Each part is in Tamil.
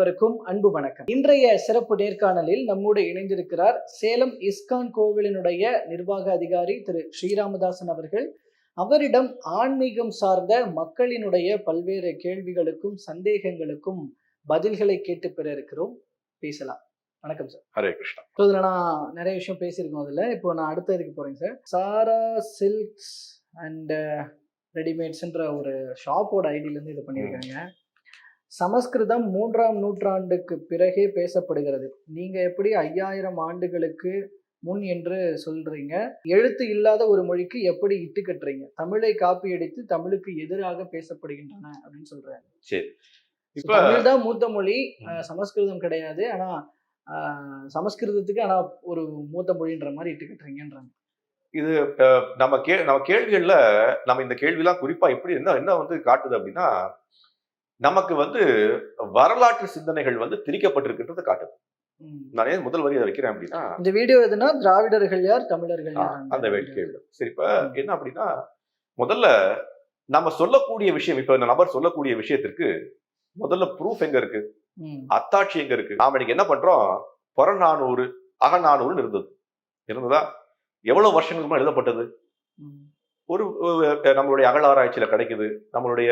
அனைவருக்கும் அன்பு வணக்கம். இன்றைய சிறப்பு நேர்காணலில் நம்மோடு இணைந்திருக்கிறார் சேலம் இஸ்கான் கோவிலினுடைய நிர்வாக அதிகாரி திரு ஸ்ரீராமதாசன் அவர்கள். அவரிடம் ஆன்மீகம் சார்ந்த மக்களினுடைய பல்வேறு கேள்விகளுக்கும் சந்தேகங்களுக்கும் பதில்களை கேட்டு பெற இருக்கிறோம் பேசலாம். வணக்கம் சார். ஹரே கிருஷ்ணா. ஸோ இதில் நான் நிறைய விஷயம் பேசியிருக்கோம் அதில். இப்போ நான் அடுத்த இதுக்கு போகிறேங்க சார்? சாரா சில்க்ஸ் அண்ட் ரெடிமேட்ஸ்ன்ற ஒரு ஷாப்போட ஐடியிலேருந்து இது பண்ணியிருக்காங்க. சமஸ்கிருதம் மூன்றாம் நூற்றாண்டுக்கு பிறகே பேசப்படுகிறது. நீங்க எப்படி ஐயாயிரம் ஆண்டுகளுக்கு முன் என்று சொல்றீங்க? எழுத்து இல்லாத ஒரு மொழிக்கு எப்படி இட்டு கட்டுறீங்க? தமிழை காப்பி அடித்து தமிழுக்கு எதிராக பேசப்படுகின்றன அப்படின்னு சொல்றாரு. சரி. இப்ப தமிழ் தான் மூத்த மொழி அஹ், சமஸ்கிருதம் கிடையாது. ஆனா சமஸ்கிருதத்துக்கு ஆனா ஒரு மூத்த மொழின்ற மாதிரி இட்டு கட்டுறீங்கன்றாங்க. இது நம்ம கே நம்ம கேள்விகள்ல நம்ம இந்த கேள்விலாம் குறிப்பா எப்படி என்ன என்ன வந்து காட்டுது அப்படின்னா நமக்கு வந்து வரலாற்று சிந்தனைகள் வந்து திரிக்கப்பட்டிருக்கின்றது காட்டுது. ஏன் முதல் வரி வைக்கிறேன் அப்படின்னா இந்த வீடியோ எதுனா திராவிடர்கள் யார் தமிழர்கள் அந்த கேள்வி சரி இப்ப என்ன அப்படின்னா முதல்ல நம்ம சொல்லக்கூடிய விஷயம் இப்ப இந்த நபர் சொல்லக்கூடிய விஷயத்திற்கு முதல்ல ப்ரூஃப் எங்க இருக்கு. அத்தாட்சி எங்க இருக்கு? நாம இன்னைக்கு என்ன பண்றோம்? புறநானூறு அகநானூறுன்னு இருந்தது. இருந்ததா? எவ்வளவு வருஷங்களுக்கு முன்னாடி எழுதப்பட்டது. ஒரு நம்மளுடைய அகழாராய்ச்சியில கிடைக்குது. நம்மளுடைய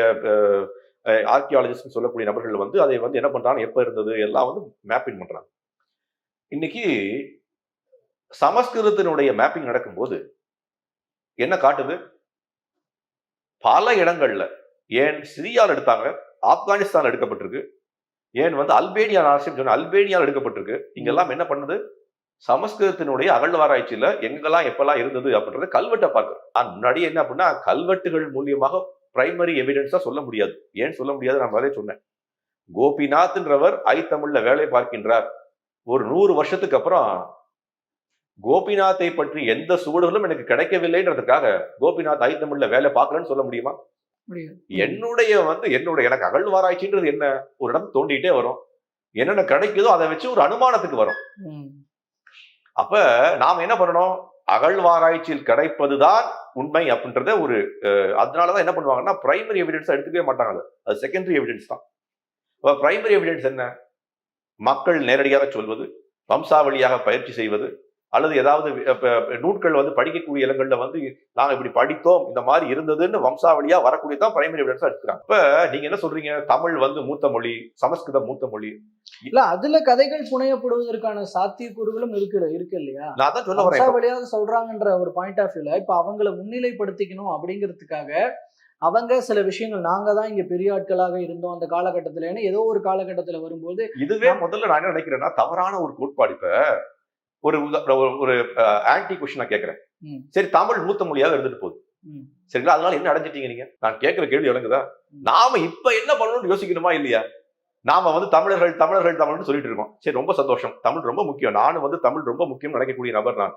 ஆர்கியாலஜிஸ்ட்னு சொல்லக்கூடிய நபர்கள் வந்து அதை வந்து என்ன பண்றாங்க? எப்ப இருந்தது? எல்லாம் வந்து மேப்பிங் பண்றாங்க. இன்னைக்கு சமஸ்கிருதத்தினுடைய மேப்பிங் நடக்கும்போது என்ன காட்டுது? பல இடங்கள்ல ஏன் சிரியாவில் எடுத்தாங்க? ஆப்கானிஸ்தான் எடுக்கப்பட்டிருக்கு. ஏன் வந்து அல்பேனியா நாசியம் சொன்ன அல்பேனியால எடுக்கப்பட்டிருக்கு. இங்கெல்லாம் என்ன பண்ணுது? சமஸ்கிருதத்தினுடைய அகழ்வாராய்ச்சியில எங்கெல்லாம் எப்பெல்லாம் இருந்தது அப்படின்றத கல்வெட்டை பார்க்கிறோம் நான் முன்னாடி என்ன அப்படின்னா கல்வெட்டுகள் மூலியமாக பிரைமரி எவிடன்ஸா சொல்ல முடியாது. ஏன் சொல்ல முடியாது நான் முதலே சொன்னேன். கோபிநாத்ன்றவர் ஐ தமிழ்ல வேலை பார்க்கின்றார். ஒரு நூறு வருஷத்துக்கு அப்புறம் கோபிநாத்தை பற்றி எந்த சுவடுகளும் எனக்கு கிடைக்கவில்லைன்றதுக்காக கோபிநாத் ஐ தமிழ்ல வேலை பார்க்கலன்னு சொல்ல முடியுமா? என்னுடைய வந்து என்னுடைய எனக்கு அகழ்வாராய்ச்சின்றது என்ன? ஒரு இடம் தோண்டிட்டே வரும். என்னென்ன கிடைக்குதோ அதை வச்சு ஒரு அனுமானத்துக்கு வரும். அப்ப நாம என்ன பண்ணணும்? அகழ்வாராய்ச்சியில் கிடைப்பதுதான் உண்மை அப்படின்றத ஒரு அதனாலதான் என்ன பண்ணுவாங்கன்னா பிரைமரி எவிடன்ஸ் எடுத்துக்கவே மாட்டாங்க அது. அது செகண்டரி எவிடன்ஸ் தான் இப்போ பிரைமரி எவிடன்ஸ் என்ன மக்கள் நேரடியாக சொல்வது வம்சாவளியாக பயிற்சி செய்வது அல்லது ஏதாவது நூட்கள் வந்து படிக்கக்கூடிய இடங்கள்ல வந்து நாங்க இப்படி படித்தோம் இந்த மாதிரி இருந்ததுன்னு வம்சாவளியா வரக்கூடியதான் பிரைமரி எவிடன்ஸா எடுத்துக்கிறாங்க. இப்ப நீங்க என்ன சொல்றீங்க? தமிழ் வந்து மூத்த மொழி சமஸ்கிருதம் மூத்த மொழி. இல்ல அதுல கதைகள் புனையப்படுவதற்கான சாத்தியக்கூறுகளும் இருக்கு இருக்கு இல்லையா? நான் தான் சொல்ல வரேன். வழியாக சொல்றாங்கன்ற ஒரு பாயிண்ட் ஆஃப் வியூல இப்ப அவங்கள முன்னிலைப்படுத்திக்கணும் அப்படிங்கிறதுக்காக அவங்க சில விஷயங்கள் நாங்க தான் இங்க பெரிய ஆட்களாக இருந்தோம் அந்த காலகட்டத்துல ஏதோ ஒரு காலகட்டத்துல வரும்போது இதுவே முதல்ல நான் என்ன நினைக்கிறேன்னா தவறான ஒரு கோட்பாடு இப்ப. ஒரு ஒரு- ஆன்டி கொஸ்டின் நான் கேட்கிறேன். சரி தமிழ் மூத்த மொழியாக இருந்துட்டு போகுது. சரிங்களா? அதனால என்ன அடைஞ்சிட்டீங்க நீங்க? நான் கேட்கிற கேள்வி விளங்குதா. நாம இப்ப என்ன பண்ணணும்னு யோசிக்கணுமா இல்லையா? நாம வந்து தமிழர்கள் தமிழர்கள் தமிழ்னு சொல்லிட்டு இருக்கோம். சரி ரொம்ப சந்தோஷம். தமிழ் ரொம்ப முக்கியம். நானும் வந்து தமிழ் ரொம்ப முக்கியம் நினைக்கக்கூடிய நபர் நான்.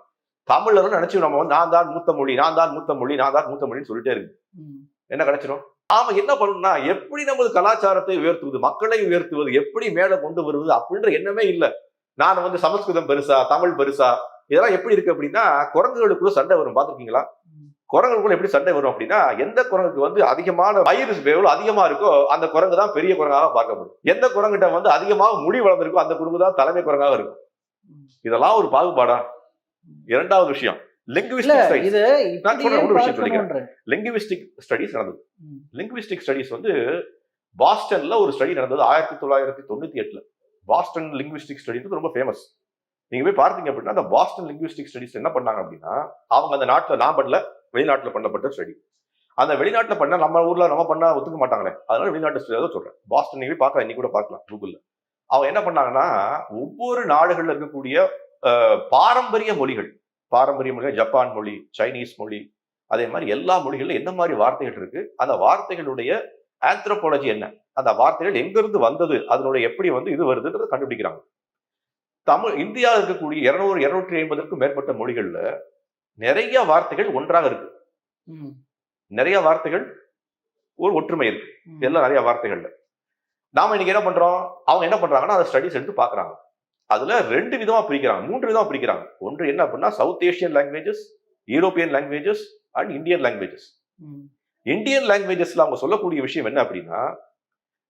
தமிழர்னு நினைச்சு நம்ம வந்து நான் தான் மூத்த மொழி நான் தான் மூத்த மொழி நான் தான் மூத்த மொழின்னு சொல்லிட்டே இருக்கு என்ன கிடைச்சிரும்? நாம என்ன பண்ணணும்னா எப்படி நமது கலாச்சாரத்தை உயர்த்துவது மக்களை உயர்த்துவது எப்படி மேல கொண்டு வருவது அப்படின்ற எண்ணமே இல்ல. நான் வந்து சமஸ்கிருதம் பெருசா தமிழ் பெருசா இதெல்லாம் எப்படி இருக்கு அப்படின்னா குரங்குகளுக்குள்ள சண்டை வரும். பாத்திருக்கீங்களா ம். குரங்குகளுக்குள்ள எப்படி சண்டை வரும் அப்படின்னா எந்த குரங்குக்கு வந்து அதிகமான வயிறு எவ்வளவு அதிகமா இருக்கோ அந்த குரங்கு தான் பெரிய குரங்காக பார்க்கப்படும். எந்த குரங்கிட்ட வந்து அதிகமாக முடி வளர்ந்துருக்கோ அந்த குரங்கு தான் தலைமை குரங்காக இருக்கும். இதெல்லாம் ஒரு பாகுபாடா? இரண்டாவது விஷயம் லிங்குவிஸ்டிக் ஸ்டடிஸ் நடந்தது. லிங்குவிஸ்டிக் ஸ்டடிஸ் வந்து பாஸ்டன்ல ஒரு ஸ்டடி நடந்தது ஆயிரத்தி தொள்ளாயிரத்தி தொண்ணூத்தி எட்டுல. பாஸ்டன் லிங்குவிஸ்டிக் ஸ்டடிஸ் ரொம்ப ஃபேமஸ் நீங்க போய் பார்த்தீங்க அப்படின்னா அந்த பாஸ்டன் லிங்குவிஸ்டிக் ஸ்டடிஸ் என்ன பண்ணாங்க அப்படின்னா அவங்க அந்த நாட்டில் நான் பண்ணல வெளிநாட்டில் பண்ணப்பட்ட ஸ்டடி அந்த வெளிநாட்டில் பண்ண நம்ம ஊர்ல நம்ம பண்ணால் ஒத்துக்க மாட்டாங்களே. அதனால வெளிநாட்டு ஸ்டடி தான் சொல்றேன். பாஸ்டன் நீங்க போய் பார்க்கலாம் இன்னைக்கு கூட பார்க்கலாம் கூகுளில் அவங்க என்ன பண்ணாங்கன்னா ஒவ்வொரு நாடுகள்ல இருக்கக்கூடிய பாரம்பரிய மொழிகள் பாரம்பரிய மொழிகள் ஜப்பான் மொழி சைனீஸ் மொழி அதே மாதிரி எல்லா மொழிகளிலும் என்ன மாதிரி வார்த்தைகள் இருக்கு அந்த வார்த்தைகளுடைய ஆந்த்ரோபாலஜி என்ன? அந்த வார்த்தைகள் எங்கிருந்து வந்தது? அதனுடைய எப்படி வந்து இது வருதுன்றதை கண்டுபிடிக்கிறாங்க. தமிழ் இந்தியாவில் இருக்கக்கூடிய இருநூறு இருநூற்றி ஐம்பதுக்கும் மேற்பட்ட மொழிகள்ல நிறைய வார்த்தைகள் ஒன்றாக இருக்கு. நிறைய வார்த்தைகள் ஒரு ஒற்றுமை இருக்கு. இதெல்லாம் நிறைய வார்த்தைகள்ல. நாம இன்னைக்கு என்ன பண்றோம்? அவங்க என்ன பண்றாங்கன்னா அதை ஸ்டடிஸ் எடுத்து பாக்குறாங்க அதுல ரெண்டு விதமா பிரிக்கிறாங்க. மூன்று விதமா பிரிக்கிறாங்க. ஒன்று என்ன அப்படின்னா south Asian languages European languages and Indian languages Indian லாங்குவேஜஸ்ல அவங்க சொல்லக்கூடிய விஷயம் என்ன அப்படின்னா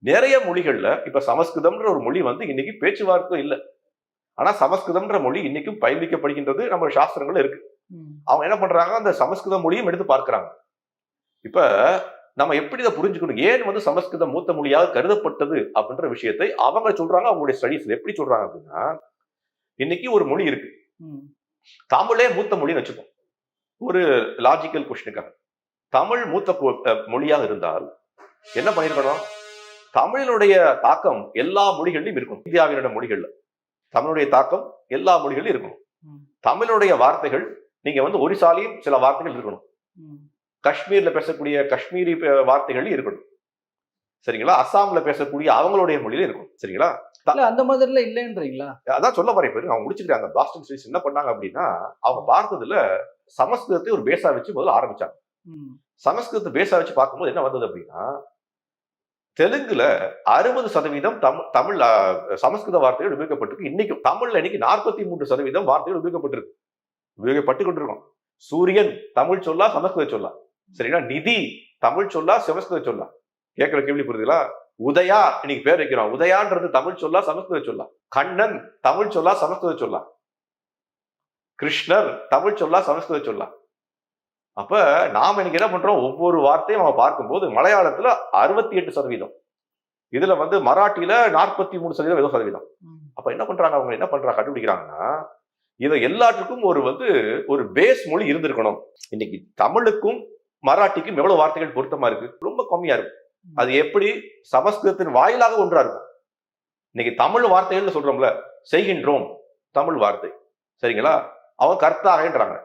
நிறைய மொழிகள்ல இப்ப சமஸ்கிருதம்ன்ற ஒரு மொழி வந்து இன்னைக்கு பேச்சுவார்த்தை இல்லை. ஆனா சமஸ்கிருதம்ன்ற மொழி இன்னைக்கும் பயணிக்கப்படுகின்றது நம்ம சாஸ்திரங்கள் இருக்கு. அவங்க என்ன பண்றாங்க? அந்த சமஸ்கிருத மொழியும் எடுத்து பார்க்கறாங்க. இப்ப நம்ம எப்படி இதை புரிஞ்சுக்கணும்? ஏன் வந்து சமஸ்கிருதம் மூத்த மொழியாக கருதப்பட்டது அப்படின்ற விஷயத்தை அவங்க சொல்றாங்க அவங்களுடைய ஸ்டடீஸ்ல எப்படி சொல்றாங்க அப்படின்னா இன்னைக்கு ஒரு மொழி இருக்கு. தமிழே மூத்த மொழின்னு வச்சுப்போம் ஒரு லாஜிக்கல் கொஸ்டினுக்காக தமிழ் மூத்த மொழியாக இருந்தால் என்ன பண்ணிருக்கணும் தமிழினுடைய தாக்கம் எல்லா மொழிகளிலும் இருக்கணும் இந்தியாவினோட மொழிகள்ல தமிழுடைய தாக்கம் எல்லா மொழிகளிலும் இருக்கணும். தமிழுடைய வார்த்தைகள் நீங்க வந்து ஒரிசாலையும் சில வார்த்தைகள் இருக்கணும். காஷ்மீர்ல பேசக்கூடிய காஷ்மீரி வார்த்தைகள் இருக்கணும். சரிங்களா? அஸ்ஸாம்ல பேசக்கூடிய அவங்களுடைய மொழியில இருக்கும் சரிங்களா? அந்த மாதிரிலாம் இல்லைன்றீங்களா? அதான் சொல்ல வரேன் பாருங்க அவங்க முடிச்சுக்கிறாங்க பாஸ்டன் ஸ்டேட்ஸ் என்ன பண்ணாங்க அப்படின்னா அவங்க பார்த்ததுல சமஸ்கிருதத்தை ஒரு பேஸா வச்சு முதல்ல ஆரம்பிச்சாங்க. சமஸ்கிருதத்தை பேச வச்சு பார்க்கும்போது என்ன வந்தது அப்படின்னா தெலுங்குல அறுபது சதவீதம் தமிழ் தமிழ் சமஸ்கிருத வார்த்தைகள் உபயோகப்பட்டிருக்கு. இன்னைக்கு தமிழ்ல இன்னைக்கு நாற்பத்தி மூன்று சதவீதம் வார்த்தைகள் உபயோகப்பட்டிருக்கு. உபயோகப்பட்டு கொண்டிருக்கோம். சூரியன் தமிழ் சொல்லா சமஸ்கிருத சொல்லா. சரிங்களா? நிதி தமிழ் சொல்லா சமஸ்கிருத சொல்லா. கேட்கிற கேள்வி புரியுதுங்களா? உதயா இன்னைக்கு பேர் வைக்கிறோம். உதயான்றது தமிழ் சொல்லா சமஸ்கிருத சொல்லா. கண்ணன் தமிழ் சொல்லா சமஸ்கிருத சொல்லா. கிருஷ்ணர் தமிழ் சொல்லா சமஸ்கிருத சொல்லா. அப்ப நாம இன்னைக்கு என்ன பண்றோம்? ஒவ்வொரு வார்த்தையும் நம்ம பார்க்கும்போது மலையாளத்துல அறுபத்தி எட்டு சதவீதம். இதுல வந்து மராட்டியில நாற்பத்தி மூணு சதவீதம் ஏதோ சதவீதம். அப்ப என்ன பண்றாங்க? அவங்க என்ன பண்றாங்க கண்டுபிடிக்கிறாங்கன்னா இதை எல்லாத்துக்கும் ஒரு வந்து ஒரு பேஸ் மொழி இருந்திருக்கணும். இன்னைக்கு தமிழுக்கும் மராட்டிக்கும் எவ்வளவு வார்த்தைகள் பொருத்தமா இருக்கு? ரொம்ப கம்மியா இருக்கும் அது எப்படி சமஸ்கிருதத்தின் வாயிலாக ஒன்றா இருக்கும்? இன்னைக்கு தமிழ் வார்த்தைகள்னு சொல்றோம்ல செய்கின்றோம் தமிழ் வார்த்தை. சரிங்களா? அவன் கர்த்தாகன்றாங்க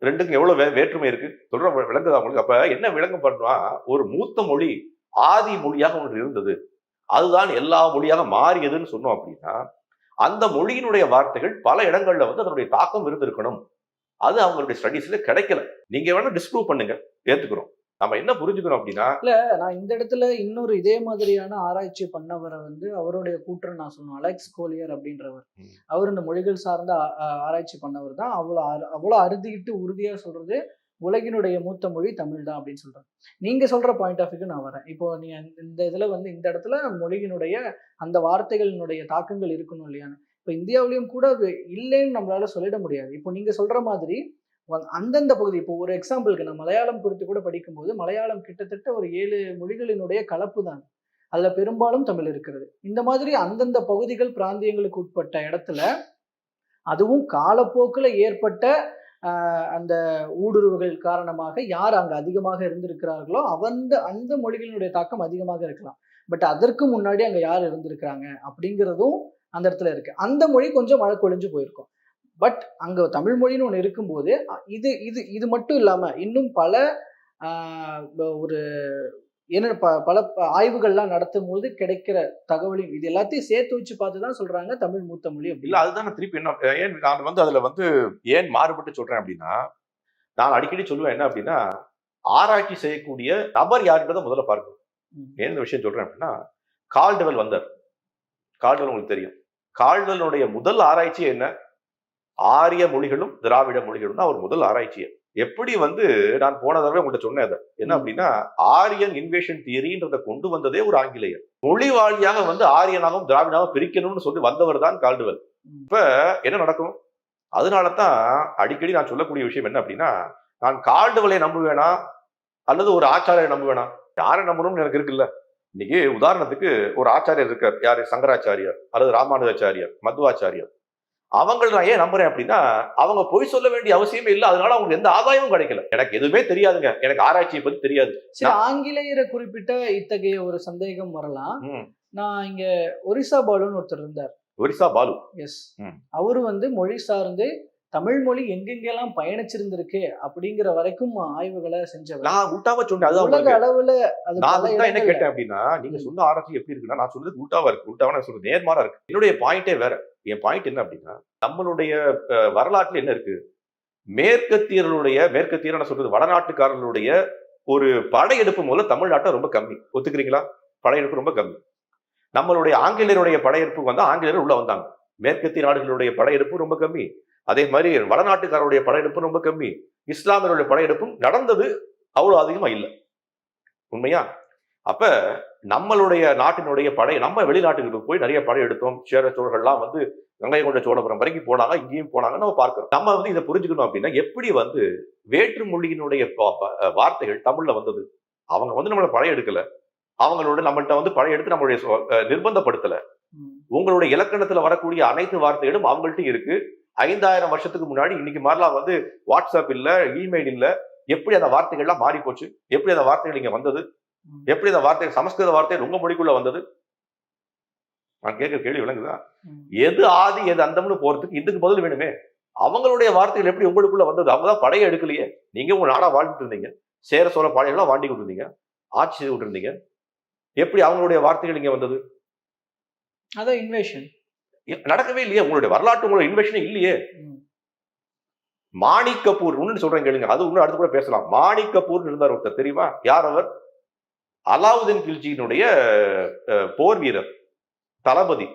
ரெண்டுக்கும் எவ்வளவு வே- வேற்றுமை இருக்கு? சொல்ற விளங்குதா உங்களுக்கு? அப்ப என்ன விளங்க பண்ணுவா ஒரு மூத்த மொழி ஆதி மொழியாக ஒன்று இருந்தது. அதுதான் எல்லா மொழியாக மாறியதுன்னு சொன்னோம் அப்படின்னா அந்த மொழியினுடைய வார்த்தைகள் பல இடங்கள்ல வந்து அதனுடைய தாக்கம் இருந்திருக்கணும் அது அவங்களுடைய ஸ்டடீஸ்ல கிடைக்கல. நீங்க வேணா டிஸ்ப்ரூவ் பண்ணுங்க. ஏத்துக்கிறோம். நம்ம என்ன புரிஞ்சுக்கணும் அப்படின்னா நான் இந்த இடத்துல இன்னொரு இதே மாதிரியான ஆராய்ச்சி பண்ணவரை வந்து அவருடைய கூற்று நான் சொன்னேன் அலெக்ஸ் கோலியர் அப்படின்றவர். அவர் இந்த மொழிகள் சார்ந்த ஆராய்ச்சி பண்ணவர் தான். அவ்வளோ அரு- அவ்வளோ அறுதிக்கிட்டு உறுதியா சொல்றது உலகினுடைய மூத்த மொழி தமிழ் தான் அப்படின்னு சொல்றாங்க நீங்க சொல்ற பாயிண்ட் ஆஃப் வியூக்கு நான் வரேன். இப்போ நீ இந்த இதுல வந்து இந்த இடத்துல மொழியினுடைய அந்த வார்த்தைகளினுடைய தாக்கங்கள் இருக்கணும் இல்லையான்னு. இப்போ இந்தியாவிலையும் கூட வே- இல்லைன்னு நம்மளால சொல்லிட முடியாது. இப்போ நீங்க சொல்ற மாதிரி அந்தந்த பகுதி இப்போ ஒரு எக்ஸாம்பிளுக்கு நான் மலையாளம் குறித்து கூட படிக்கும்போது மலையாளம் கிட்டத்தட்ட ஒரு ஏழு மொழிகளினுடைய கலப்பு தான். அதுல பெரும்பாலும் தமிழ் இருக்கிறது. இந்த மாதிரி அந்தந்த பகுதிகள் பிராந்தியங்களுக்கு உட்பட்ட இடத்துல அதுவும் காலப்போக்கில் ஏற்பட்ட ஆஹ், அந்த ஊடுருவுகள் காரணமாக யார் அங்க அதிகமாக இருந்திருக்கிறார்களோ அந்த அந்த மொழிகளினுடைய தாக்கம் அதிகமாக இருக்கலாம். பட் அதற்கு முன்னாடி அங்க யார் இருந்திருக்கிறாங்க அப்படிங்கிறதும் அந்த இடத்துல இருக்கு. அந்த மொழி கொஞ்சம் மழை கொழிஞ்சு போயிருக்கும். பட் அங்க தமிழ் மொழின்னு ஒன்று இருக்கும்போது இது இது இது மட்டும் இல்லாம இன்னும் பல ஒரு என்ன ப பல ஆய்வுகள்லாம் நடத்தும் போது கிடைக்கிற தகவலையும் இது எல்லாத்தையும் சேர்த்து வச்சு பார்த்து தான் சொல்றாங்க தமிழ் மூத்த மொழி அப்படி இல்ல அதுதான் நான் திருப்பி என்ன ஏன் நான் வந்து அதுல வந்து ஏன் மாறுபட்டு சொல்றேன் அப்படின்னா நான் அடிக்கடி சொல்லுவேன் என்ன அப்படின்னா ஆராய்ச்சி செய்யக்கூடிய நபர் யாருன்றதை முதல்ல பார்க்கணும். ஏன் இந்த விஷயம் சொல்றேன் அப்படின்னா கால்டுவெல் வந்தார். கால்டுவெல் உங்களுக்கு தெரியும். கால்டுவெலுடைய முதல் ஆராய்ச்சி என்ன? ஆரிய மொழிகளும் திராவிட மொழிகளும் தான் அவர் முதல் ஆராய்ச்சியை எப்படி வந்து நான் போன தடவை உங்கள்கிட்ட சொன்னேன் அதை. என்ன. அப்படின்னா ஆரியன் இன்வேஷன் தியரின்றதை கொண்டு வந்ததே ஒரு ஆங்கிலேயர். மொழி வாழியாக வந்து ஆரியனாகவும் திராவிடாவும் பிரிக்கணும்னு சொல்லி வந்தவர் தான் கால்டுவெல். இப்ப என்ன நடக்கும்? அதனால தான் அடிக்கடி நான் சொல்லக்கூடிய விஷயம் என்ன அப்படின்னா நான் கால்டுவலை நம்புவேனா? அல்லது ஒரு ஆச்சாரியை நம்புவேனா? யாரை நம்பணும்னு எனக்கு இருக்குல்ல. இன்னைக்கு உதாரணத்துக்கு ஒரு ஆச்சாரியர் இருக்கார். யாரு? சங்கராச்சாரியார் அல்லது ராமானுஜாச்சாரியார் மத்வாச்சாரியார். அவங்கள நான் ஏன் நம்புறேன் அப்படின்னா அவங்க பொய் சொல்ல வேண்டிய அவசியமே இல்லை. அதனால அவங்களுக்கு எந்த ஆதாயமும் கிடைக்கல. எனக்கு எதுவுமே தெரியாதுங்க. எனக்கு ஆராய்ச்சியை பத்தி தெரியாது. சரி ஆங்கிலேயரை குறிப்பிட்ட இத்தகைய ஒரு சந்தேகம் வரலாம். நான் இங்க ஒரிசா பாலுன்னு ஒருத்தர் இருந்தார். ஒரிசா பாலு. எஸ். அவரு வந்து மொழி சார்ந்து தமிழ் மொழி எங்கெங்கெல்லாம் பயணிச்சிருந்திருக்கு அப்படிங்கிற வரைக்கும் ஆய்வுகளை செஞ்சவர். நான் உல்டாவா சொன்னேன். உலக. அளவுல நான் என்ன கேட்டேன் அப்படின்னா நீங்க. சொன்ன ஆராய்ச்சி எப்படி இருக்குன்னா நான் சொல்றது உல்டாவா இருக்கு. உல்டாவா நான் சொல்றது நேர்மாறா இருக்கு. என்னுடைய பாயிண்டே வேற. என் பாயிண்ட் என்ன அப்படின்னா நம்மளுடைய வரலாற்றில் என்ன இருக்கு? மேற்கத்தியர்களுடைய மேற்கத்தியர் நான் சொல்றது வடநாட்டுக்காரர்களுடைய ஒரு படையெடுப்பு முதல்ல தமிழ்நாட்டை ரொம்ப கம்மி. ஒத்துக்கிறீங்களா? படையெடுப்பு ரொம்ப கம்மி. நம்மளுடைய ஆங்கிலேயருடைய படையெடுப்பு வந்து ஆங்கிலேயர் உள்ள வந்தாங்க. மேற்கத்திய நாடுகளுடைய படையெடுப்பு ரொம்ப கம்மி. அதே மாதிரி வடநாட்டுக்காரருடைய படையெடுப்பு ரொம்ப கம்மி. இஸ்லாமியருடைய படையெடுப்பும் நடந்தது அவ்வளவு அதிகமா இல்லை. உண்மையா? அப்ப நம்மளுடைய நாட்டினுடைய படை நம்ம வெளிநாட்டுக்கு போய் நிறைய படை எடுத்தோம். சேர சோழர்கள்லாம் வந்து கங்கை கொண்ட சோழபுரம் வரைக்கும் போனாங்க இங்கேயும் போனாங்க நம்ம பார்க்கிறோம். நம்ம வந்து இதை புரிஞ்சுக்கணும் அப்படின்னா எப்படி வந்து வேற்று மொழியினுடைய ப- ப- வார்த்தைகள் தமிழ்ல வந்தது? அவங்க வந்து நம்மளை படை எடுக்கல. அவங்களோட நம்மள்ட்ட வந்து படை எடுத்து நம்மளுடைய நிர்பந்தப்படுத்தல. உங்களுடைய இலக்கணத்துல வரக்கூடிய அனைத்து வார்த்தைகளும் அவங்கள்ட்ட இருக்கு. ஐந்தாயிரம் வருஷத்துக்கு முன்னாடி இன்னைக்கு மாதிரிலாம் வந்து வாட்ஸ்அப் இல்ல இமெயில் இல்ல. எப்படி அந்த வார்த்தைகள்லாம் மாறி போச்சு எப்படி அந்த வார்த்தைகள் இங்க வந்தது. எப்படி அந்த வார்த்தை சமஸ்கிருத வார்த்தை உங்க மொழிக்குள்ள வந்தது? நான் கேட்கிற கேள்வி விளங்குதா. எது ஆதி எது அந்தம்னு போறதுக்கு இதுக்கு பதில் வேணுமே? அவங்களுடைய வார்த்தைகள் எப்படி உங்களுக்குள்ள வந்தது? அவங்க தான் படையை எடுக்கலையே. நீங்க உங்க நாடா வாழ்ந்துட்டு இருந்தீங்க. சேர சோழ பாளையெல்லாம் வாண்டி இருந்தீங்க ஆட்சி செய்துட்டு இருந்தீங்க எப்படி அவங்களுடைய வார்த்தைகள் இங்க வந்தது? அதான் இன்வேஷன் நடக்கவே இல்லையே. உங்களுடைய வரலாற்று உங்களோட இன்வெஷனே இல்லையே. மாணிக் கபூர் ஒன்னு சொல்றேன் கேளுங்க. அது இன்னும் அடுத்து கூட பேசலாம். மாணிக் கபூர் இருந்தார் ஒருத்தர் தெரியுமா? யார் அவர்? அலாவுதீன் கில்ஜியினுடைய போர் வீரர் தளபதி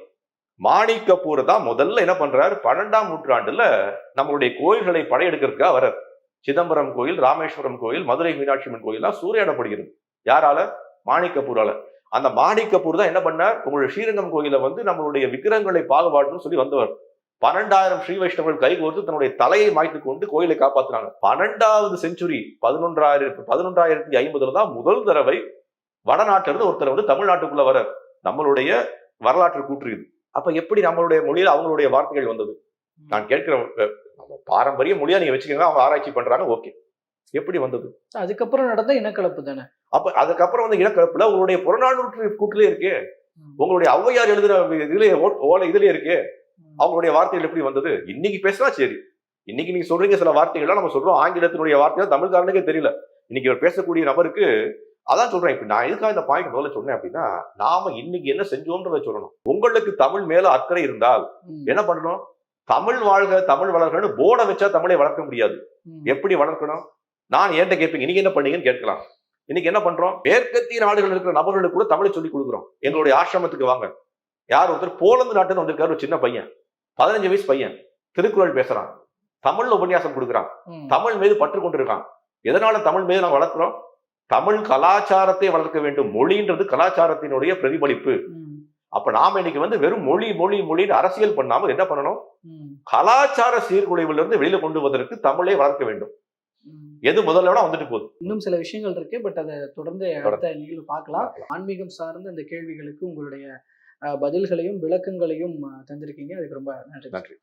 மாணிக் கபூர் தான் முதல்ல என்ன பண்றாரு? பன்னெண்டாம் நூற்றாண்டுல நம்மளுடைய கோயில்களை படையெடுக்கிறதுக்காக வர்றார். சிதம்பரம் கோயில் ராமேஸ்வரம் கோயில் மதுரை மீனாட்சி அம்மன் கோயில்லாம் சூறையாடப்படுகிறது. யாரால? மாணிக் கபூரால. அந்த மாணிக் கபூர் தான் என்ன பண்ணார்? உங்களுடைய ஸ்ரீரங்கம் கோயில வந்து நம்மளுடைய விக்கிரகங்களை பாகுபாடுன்னு சொல்லி வந்தவர். பன்னெண்டாயிரம் ஸ்ரீ வைஷ்ணவர்கள் கைகோர்த்து தன்னுடைய தலையை மாய்த்து கொண்டு கோயிலை காப்பாத்துனாங்க. பன்னெண்டாவது செஞ்சுரி பதினொன்றாயிரத்தி பதினொன்றாயிரத்தி ஐம்பதுல தான் முதல் தடவை வடநாட்டுல இருந்து ஒருத்தர் வந்து தமிழ்நாட்டுக்குள்ள வர நம்மளுடைய வரலாற்று கூற்று இது. அப்ப எப்படி நம்மளுடைய மொழியில அவங்களுடைய வார்த்தைகள் வந்தது? நான் கேட்கிற நம்ம பாரம்பரிய மொழியா நீங்க வச்சுக்கோங்க அவங்க ஆராய்ச்சி பண்றாங்க ஓகே. எப்படி வந்தது? அதுக்கப்புறம் நடந்த இனக்கலப்பு தானே. அப்ப அதுக்கப்புறம் வந்து இனக்கலப்புல உங்களுடைய புறநானூற்று கூற்றுலயே இருக்கு. உங்களுடைய ஔவையார் எழுதுற இதுலயே ஓலை இதுலயே இருக்கு. அவங்களுடைய வார்த்தைகள் எப்படி வந்தது? இன்னைக்கு பேசினா சரி. இன்னைக்கு நீங்க சொல்றீங்க சில வார்த்தைகள்லாம் நம்ம சொல்றோம் ஆங்கிலத்தினுடைய வார்த்தைகள் தமிழ்காரனுக்கே தெரியல. இன்னைக்கு பேசக்கூடிய நபருக்கு அதான் சொல்றேன். இப்ப நான் எதுக்காக இந்த பாயிண்ட் முதல்ல சொன்னேன் அப்படின்னா நாம இன்னைக்கு என்ன செஞ்சோன்றதை சொல்லணும். உங்களுக்கு தமிழ் மேல அக்கறை இருந்தால். என்ன பண்ணணும்? தமிழ் வாழ்க தமிழ் வளர்கன்னு போர்டை வச்சா தமிழை வளர்க்க முடியாது. எப்படி வளர்க்கணும்? நான் ஏன்ட்ட கேட்பீங்க நீங்க என்ன பண்ணீங்கன்னு கேட்கலாம். இன்னைக்கு என்ன பண்றோம்? மேற்கத்திய நாடுகள் இருக்கிற நபர்களுக்கு கூட தமிழை சொல்லி கொடுக்குறோம். எங்களுடைய ஆசிரமத்துக்கு வாங்க. யார் ஒருத்தர் போலந்து நாட்டுல வந்திருக்காரு ஒரு சின்ன பையன். பதினஞ்சு வயசு பையன். திருக்குறள் பேசுறான். தமிழ்ல உபன்யாசம் கொடுக்குறான். தமிழ் மீது பற்று கொண்டிருக்கான். எதனால தமிழ் மீது நான் வளர்க்கிறோம்? தமிழ் கலாச்சாரத்தை வளர்க்க வேண்டும். மொழின்றது கலாச்சாரத்தினுடைய பிரதிபலிப்பு. அப்ப நாம இன்னைக்கு வந்து வெறும் மொழி மொழி மொழின்னு அரசியல் பண்ணாம என்ன பண்ணணும். கலாச்சார சீர்குலைவுல இருந்து வெளியில கொண்டு வருவதற்கு தமிழை வளர்க்க வேண்டும். எது முதல்ல விட வந்துட்டு போகுது. இன்னும் சில விஷயங்கள் இருக்கு பட் அதை தொடர்ந்து அடுத்த நிகழ்வு பார்க்கலாம். ஆன்மீகம் சார்ந்த இந்த கேள்விகளுக்கு உங்களுடைய பதில்களையும் விளக்கங்களையும் தந்திருக்கீங்க. அதுக்கு ரொம்ப நன்றி. நன்றி.